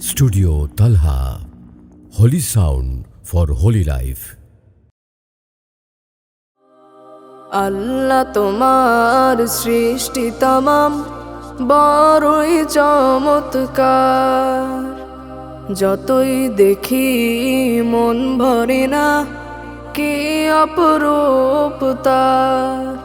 Studio Talha holy sound for holy life Allah তোমার সৃষ্টি তমাম বড়ই চমৎকার। যতই দেখি মন ভরে না, কি অপরূপ তার।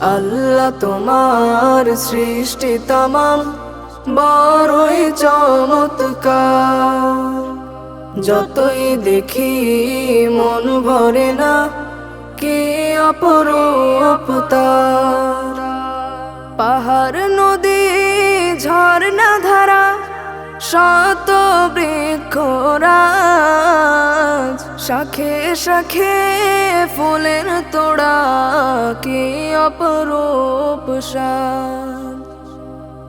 আল্লাহ তোমার সৃষ্টি তমাম বড়ই চমৎকার। যতই দেখি মন ভরে না, কে অপরূপ তার? পাহাড়, নদী, ঝর্ণা ধারা, শত বৃক্ষরাজ। শাখে শাখে ফুলের তোড়া, কে অপরূপ সাজ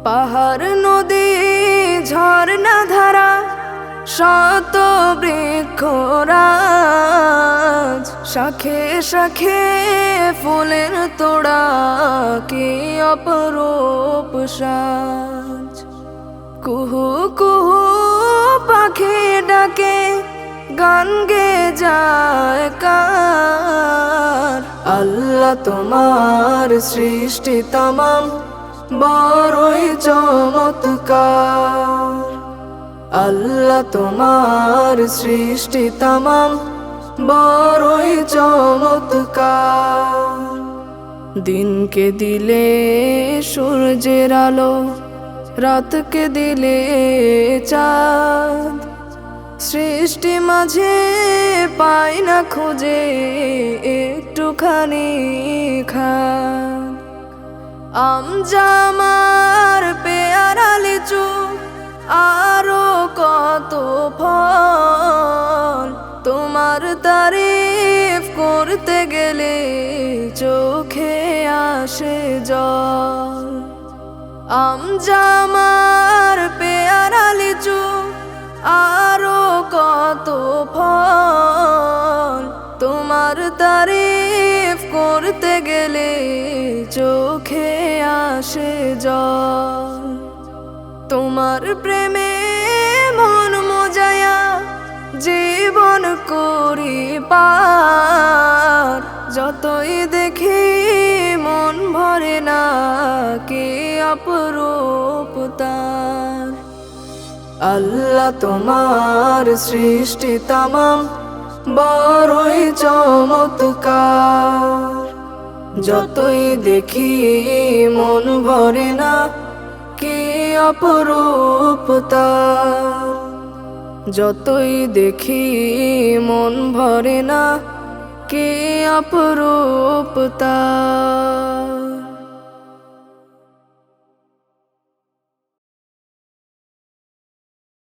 পাহাড়, নদী, ঝর্ণা ধারা, শত বৃক্ষরাজ। শাখে শাখে ফুলের তোড়া, কি অপরূপ সাজ। কুহু কুহু পাখি ডাকে, গান গে যায় কার। আল্লাহ তোমার সৃষ্টি তামাম বড়ই চমৎকার। আল্লাহ তোমার সৃষ্টি তামাম বড়ই চমৎকার। দিনকে দিলে সূর্যের আলো, রাতকে দিলে চাঁদ। সৃষ্টি মাঝে পাই না খুঁজে, একটুখানি খান আমজামার পেয়ারা লিচু আরও কত ফল? তোমার তারিফ করতে গেলে চোখে আসে জল। আমজামার পেয়ারা লিচু আরও কত ফল? তোমার তারিফ করতে গেলে চোখে আসে জল। তোমার প্রেমে মন মজায়া জীবন করি পার। যতই দেখি মন ভরে না কে অপরূপ তার। আল্লাহ তোমার সৃষ্টি তামাম বড়ই চমৎকার। যতই দেখি মন ভরে না, কি অপরূপ তার। যতই দেখি মন ভরে না, কি অপরূপ তার।